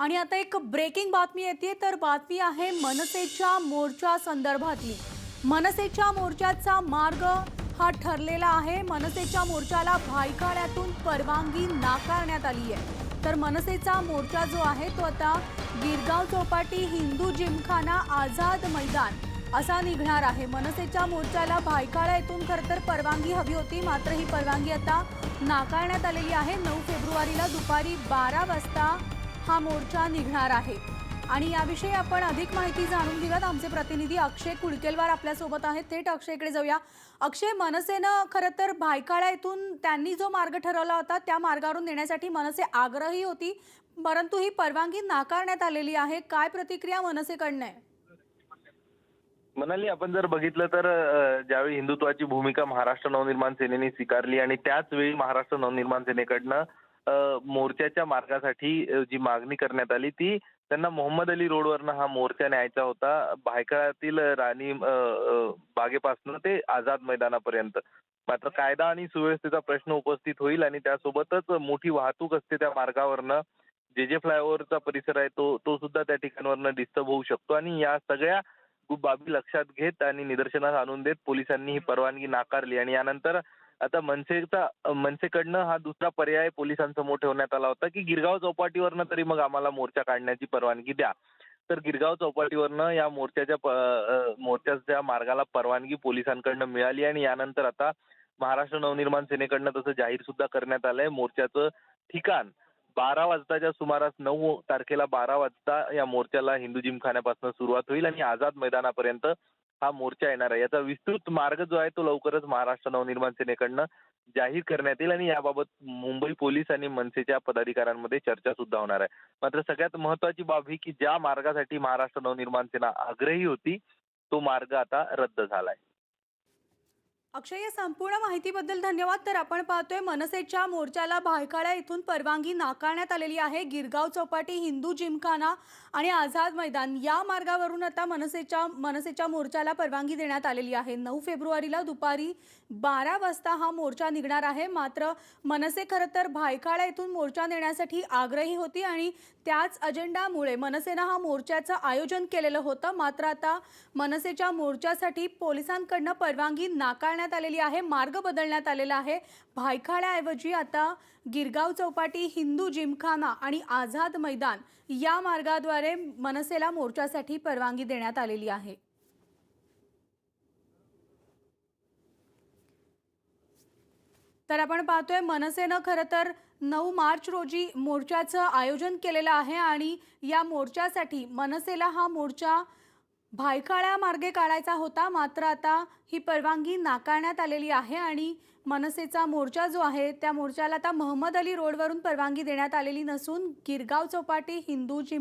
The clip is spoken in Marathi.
आणि आता एक ब्रेकिंग बातमी येते. तर बातमी आहे मनसेच्या मोर्चा संदर्भातली. मनसेच्या मोर्चाचा मार्ग हा ठरलेला आहे. मनसेच्या मोर्चाला भायखळ्यातून परवानगी नाकारण्यात आली आहे. तर मनसेचा मोर्चा जो आहे तो आता गिरगाव चौपाटी हिंदू जिमखाना आझाद मैदान असा निघणार आहे. मनसेच्या मोर्चाला भायखळा येथून खरं तर परवानगी हवी होती. मात्र ही परवानगी आता नाकारण्यात आलेली आहे. नऊ फेब्रुवारीला दुपारी बारा वाजता हा मोर्चा निघणार आहे. आणि याविषयी आपण अधिक माहिती जाणून घेऊयात. आमचे प्रतिनिधी अक्षय कुडकेलवार आपल्यासोबत आहेत. थेट अक्षयकडे जाऊया. अक्षय मनसेनं खरं तर भायकाळा येथून त्यांनी जो मार्ग ठरवला होता त्या मार्गावरून नेण्यासाठी मनसे आग्रही होती परंतु ही परवानगी नाकारण्यात आलेली आहे. काय प्रतिक्रिया मनसेकडनं आहे? मनाली आपण जर बघितलं तर ज्यावेळी हिंदुत्वाची भूमिका महाराष्ट्र नवनिर्माण सेनेने स्वीकारली आणि त्याच वेळी महाराष्ट्र नवनिर्माण सेनेकडनं मोर्चाच्या मार्गासाठी जी मागणी करण्यात आली ती त्यांना मोहम्मद अली रोडवरनं हा मोर्चा न्यायचा होता. भायखळातील राणी अ, बागेपासनं ते आझाद मैदानापर्यंत. मात्र कायदा आणि सुव्यवस्थेचा प्रश्न उपस्थित होईल आणि त्यासोबतच मोठी वाहतूक असते त्या मार्गावरनं. जे जे फ्लायओव्हरचा परिसर आहे तो तो सुद्धा त्या ठिकाणावरनं डिस्टर्ब होऊ शकतो आणि या सगळ्या बाबी लक्षात घेत आणि निदर्शनास आणून देत पोलिसांनी ही परवानगी नाकारली आणि यानंतर आता मनसेचा मनसेकडनं हा दुसरा पर्याय पोलिसांसमोर ठेवण्यात आला होता की गिरगाव चौपाटीवरनं तरी मग आम्हाला मोर्चा काढण्याची परवानगी द्या. तर गिरगाव चौपाटीवरनं या मोर्चाच्या प- मोर्चाच्या मार्गाला परवानगी पोलिसांकडनं मिळाली आणि यानंतर आता महाराष्ट्र नवनिर्माण सेनेकडनं तसं जाहीर सुद्धा करण्यात आलंय. मोर्चाचं ठिकाण बारा वाजताच्या सुमारास नऊ तारखेला बारा वाजता या मोर्चाला हिंदू जिमखान्यापासून सुरुवात होईल आणि आझाद मैदानापर्यंत हा मोर्चा येणार आहे. याचा विस्तृत मार्ग जो आहे तो लवकरच महाराष्ट्र नवनिर्माण सेनेकडनं जाहीर करण्यात येईल आणि याबाबत मुंबई पोलीस आणि मनसेच्या पदाधिकाऱ्यांमध्ये चर्चा सुद्धा होणार आहे. मात्र सगळ्यात महत्वाची बाब ही की ज्या मार्गासाठी महाराष्ट्र नवनिर्माण सेना आग्रही होती तो मार्ग आता रद्द झालाय. अक्षय या संपूर्ण माहितीबद्दल धन्यवाद. तर आपण पाहतोय मनसेच्या मोर्चाला भायखळा इथून परवानगी नाकारण्यात आलेली आहे. गिरगाव चौपाटी हिंदू जिमखाना आणि आझाद मैदान या मार्गावरून आता मनसेच्या मनसेच्या मोर्चाला परवानगी देण्यात आलेली आहे. नऊ फेब्रुवारीला दुपारी बारा वाजता हा मोर्चा निघणार आहे. मात्र मनसे खरं तर भायखळा इथून मोर्चा नेण्यासाठी आग्रही होती आणि त्याच अजेंडामुळे मनसेनं हा मोर्चाचं आयोजन केलेलं होतं. मात्र आता मनसेच्या मोर्चासाठी पोलिसांकडनं परवानगी नाकारण्यात आलेली आहे मार्ग बदलण्यात आलेला आहे. भायखाळ्याऐवजी आता गिरगाव चौपाटी हिंदू जिमखाना आणि आझाद मैदान या मार्गाद्वारे मनसेला मोर्चासाठी परवानगी देण्यात आलेली आहे. तर आपण पाहतोय मनसेनं खरं तर नऊ मार्च रोजी मोर्चाचं आयोजन केलेलं आहे आणि या मोर्चासाठी मनसेला हा मोर्चा भायखळा मार्गे काढायचा होता मात्र आता ही परवानगी नाकारण्यात आलेली आहे आणि मनसेचा मोर्चा जो आहे त्या मोर्चाला आता महम्मद अली रोडवरून परवानगी देण्यात आलेली नसून गिरगाव चौपाटी हिंदू